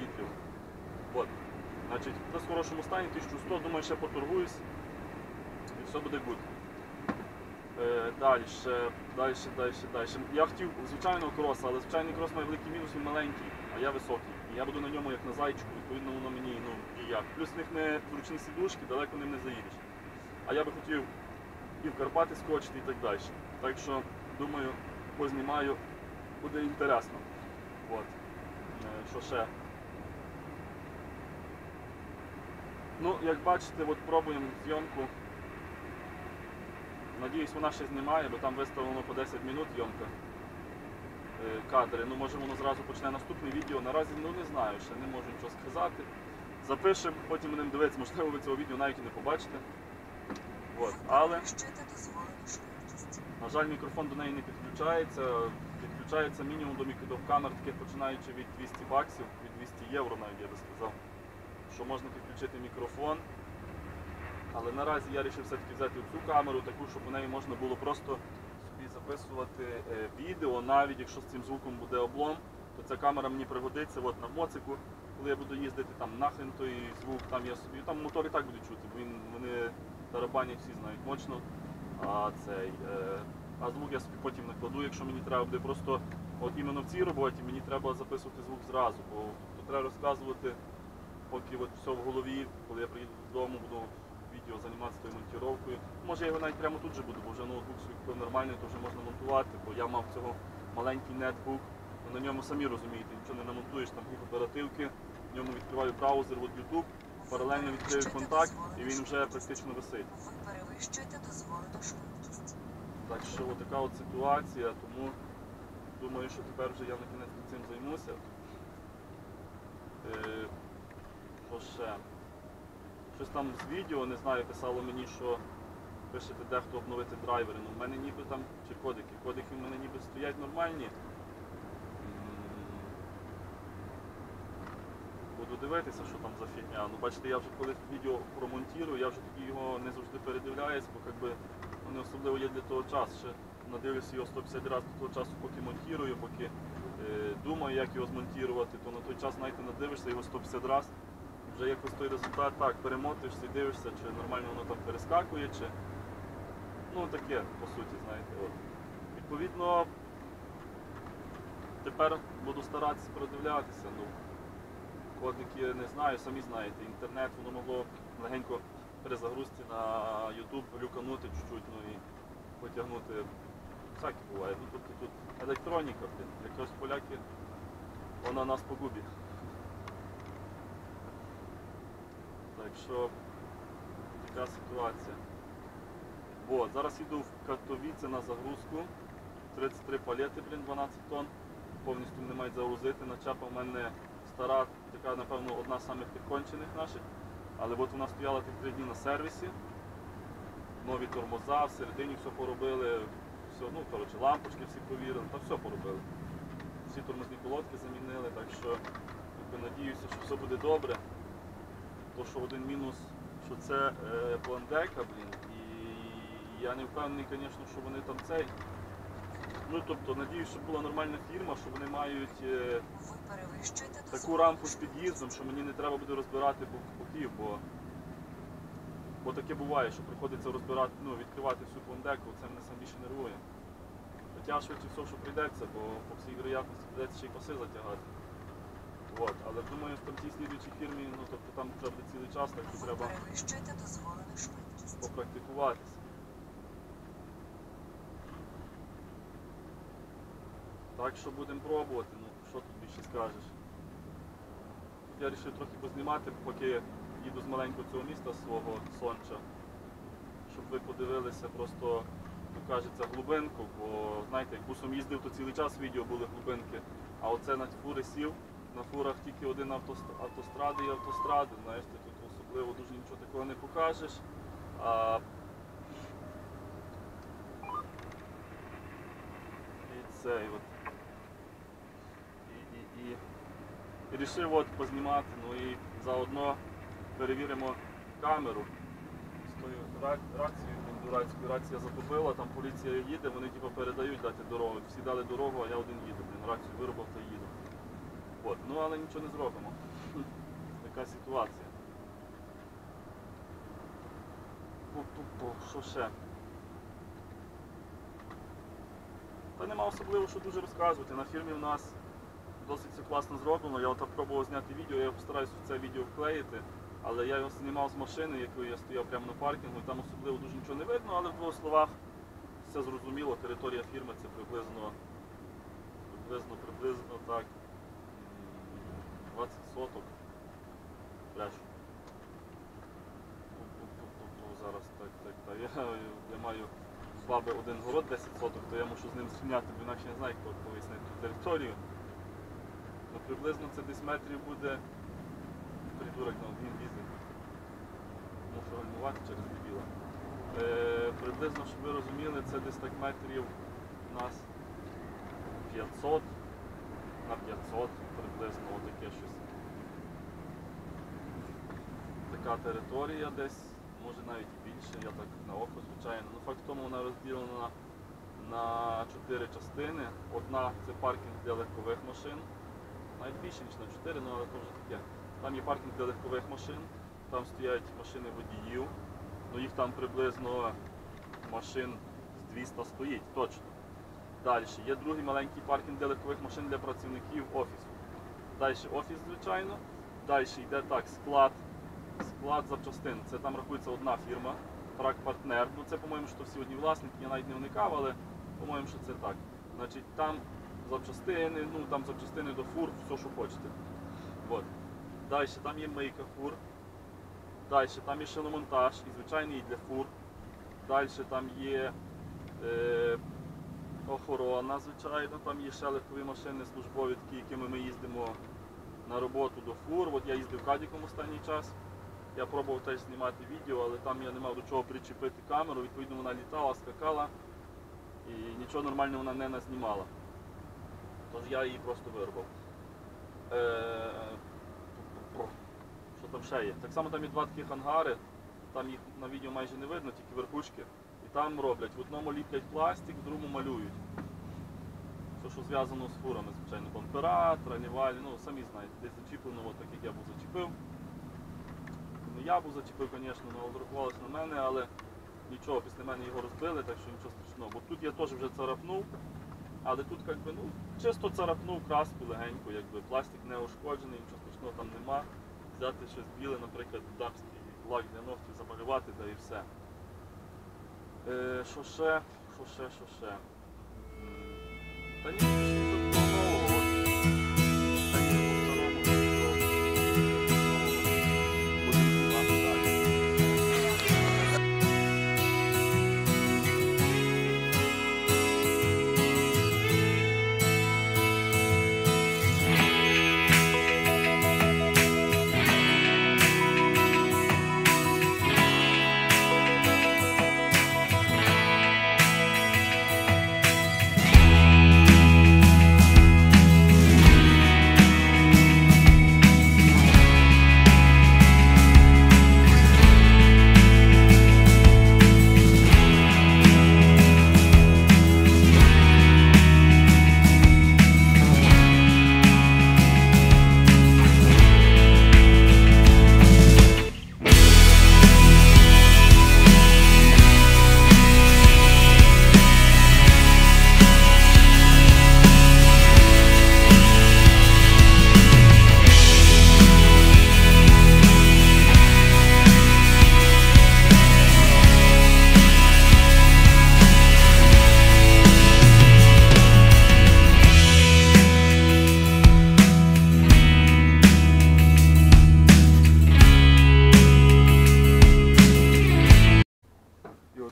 літрів. От. Значить, це в хорошому стані, 1100, думаю, ще поторгуюсь. І все буде good. Е, далі, далі, далі, далі. Я хотів звичайного кроса, але звичайний крос має великий мінус, він маленький, а я високий. І я буду на ньому як на зайчику, відповідно воно мені ну, ніяк. Плюс в них не зручні сідушки, далеко ним не заїдеш. А я би хотів і в Карпати скочити і так далі. Так що, думаю, познімаю, буде інтересно. От. Е, Що ще? Ну, як бачите, от пробуємо зйомку. Надіюсь, вона ще знімає, бо там виставлено по 10 минут зйомка е, кадри. Ну, може воно зразу почне наступне відео. Наразі ну, не знаю, ще не можу нічого сказати. Запишемо, потім будемо дивитися, можливо, ви цього відео навіть і не побачите. От. Але, на жаль, мікрофон до неї не підключається. Підключається мінімум до мікродовкамер, таких починаючи від 200 баксів, від 200 євро навіть я би сказав, що можна підключити мікрофон. Але наразі я вирішив все-таки взяти цю камеру, таку, щоб у неї можна було просто собі записувати е, відео, навіть якщо з цим звуком буде облом, то ця камера мені пригодиться от на моцику, коли я буду їздити там нахрен той звук, там я собі, там мотор і так буде чути, бо він, вони тарабанять всі знають мощно. А цей, е, а звук я собі потім накладу, якщо мені треба буде просто от іменно в цій роботі мені треба записувати звук зразу, бо то треба розказувати, поки от все в голові, коли я приїду додому, буду відео займатися тою монтіровкою. Може я його навіть прямо тут же буду, бо вже ноутбук свій купив нормальний, то вже можна монтувати, бо я мав цього маленький нетбук, ну, на ньому самі розумієте, нічого не намонтуєш, там дві оперативки, в ньому відкриваю браузер, от YouTube, паралельно відкрию контакт і він вже практично висить. Ви перевищуєте дозволену швидкість. Так що така от ситуація, тому думаю, що тепер вже я накінець цим займуся. Е. Щось там з відео, не знаю, писало мені, що пишете дехто обновити драйвери. Ну, в мене ніби там, чи кодики. Кодики в мене ніби стоять нормальні. Буду дивитися, що там за фігня. Ну, бачите, я вже коли відео промонтірую, я вже тоді його не завжди передивляюсь, бо якби, ну, не особливо є для того часу. Ще надивлюся його 150 разів до того часу, поки монтірую, поки е, думаю, як його змонтувати, то на той час навіть надивишся його 150 разів. Вже якось той результат так перемотуєшся і дивишся, чи нормально воно там перескакує, чи. Ну таке, по суті, знаєте. От. Відповідно, тепер буду старатися передивлятися. Ну, Кодики не знаю, самі знаєте, інтернет, воно могло легенько при загрузці на YouTube люканути чуть-чуть, ну і потягнути. Всяке буває. Ну, тобто тут електроніка, блін, якраз поляки, вона нас погубить. Так що така ситуація. От, зараз йду в Катовіце на загрузку. 33 палети, блін, 12 тонн. Повністю не мають загрузити. Начапа в мене стара, така, напевно, одна з самих підкончених наших. Але от вона стояла тих три дні на сервісі. Нові тормоза, всередині все поробили. Все, ну, коротше, лампочки всі провірили, та все поробили. Всі тормозні колодки замінили, так що надіюся, що все буде добре. То що один мінус, що це е, пландека, блін, і я не впевнений, звісно, що вони там цей. Ну тобто, надіюсь, що була нормальна фірма, що вони мають е, таку рамку з під'їздом, що мені не треба буде розбирати бок- боків, бо, бо таке буває, що приходиться розбирати, ну, відкривати всю пландеку, це мене сам більше нервує. Хоча швидше всього, що прийдеться, бо по всій вероятності прийдеться ще й паси затягати. От. Але думаю, в тій слідуючій фірмі, ну там треба цілий час, так що треба попрактикуватися. Так що будемо пробувати, ну що тут більше скажеш. Я вирішив трохи познімати, поки їду з маленького цього міста свого Сонча, щоб ви подивилися просто, як кажеться, глибинку, бо знаєте, як бусом їздив, то цілий час відео були глибинки, а оце на фури сів, на фурах тільки один автостради і автостради, знаєш, ти тут особливо дуже нічого такого не покажеш. А... І цей от. І, і, і, і рішив от познімати, ну і заодно перевіримо камеру з тою ра- рацією, дурацькою, рація затопила, там поліція їде, вони типу, передають дати дорогу. Всі дали дорогу, а я один їду. Блін, рацію виробив та їду. От. Ну але нічого не зробимо. Така ситуація. Що ще? Та нема особливо, що дуже розказувати. На фірмі в нас досить все класно зроблено. Я от пробував зняти відео, я постараюся це відео вклеїти. Але я його знімав з машини, якою я стояв прямо на паркінгу, і там особливо дуже нічого не видно, але в двох словах все зрозуміло. Територія фірми це приблизно, приблизно, приблизно так. М, 20 соток. Брешу. Зараз так, так, так. Я, я маю баби один город 10 соток, то я мушу з ним зрівняти, бо інакше не знаю, хто повіснити ту територію. Ну, приблизно це десь метрів буде придурок на один їздить. Мушу гальмувати через дебіла. Е, приблизно, щоб ви розуміли, це десь так метрів у нас 500 на 500 приблизно отаке щось. Така територія десь, може навіть більше, я так на око звичайно. Ну факт в тому вона розділена на чотири частини. Одна це паркінг для легкових машин. Навіть більше, ніж на 4, ну але то вже таке. Там є паркінг для легкових машин, там стоять машини водіїв, ну їх там приблизно машин з 200 стоїть, точно. Далі є другий маленький паркінг для легкових машин для працівників офісу. Далі офіс, звичайно. Далі йде так, склад, склад запчастин. Це там рахується одна фірма, трак партнер. Ну це, по-моєму, що всі одні власники, я навіть не вникав, але по-моєму, що це так. Значить, там запчастини, ну там запчастини до фур, все, що хочете. От. Далі там є мийка фур. Далі там є шиномонтаж і звичайний для фур. Далі там є е, охорона, звичайно, там є ще легкові машини службові, такі, якими ми їздимо на роботу до фур. От я їздив кадіком останній час. Я пробував теж знімати відео, але там я не мав до чого причепити камеру, відповідно вона літала, скакала і нічого нормального вона не назнімала. Тож я її просто виробив. Е, що там ще є? Так само там є два такі ангари, там їх на відео майже не видно, тільки верхушки. Там роблять, в одному ліплять пластик, в другому малюють. Все, що зв'язано з фурами, звичайно, бампера, тралівалі, ну самі знаєте, десь зачіплено, от так як я був зачепив. Ну я був зачепив, звісно, ну, розрахувалися на мене, але нічого, після мене його розбили, так що нічого страшного. Бо тут я теж вже царапнув, але тут як би, ну, чисто царапнув краску легенько, якби пластик не ушкоджений, нічого страшного там нема. Взяти щось біле, наприклад, дамський лак для ногтів замалювати, да і все. Е, що ще? Що? Та ні,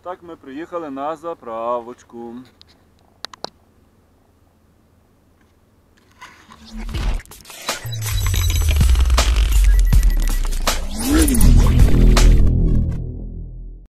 так ми приїхали на заправочку. Thank.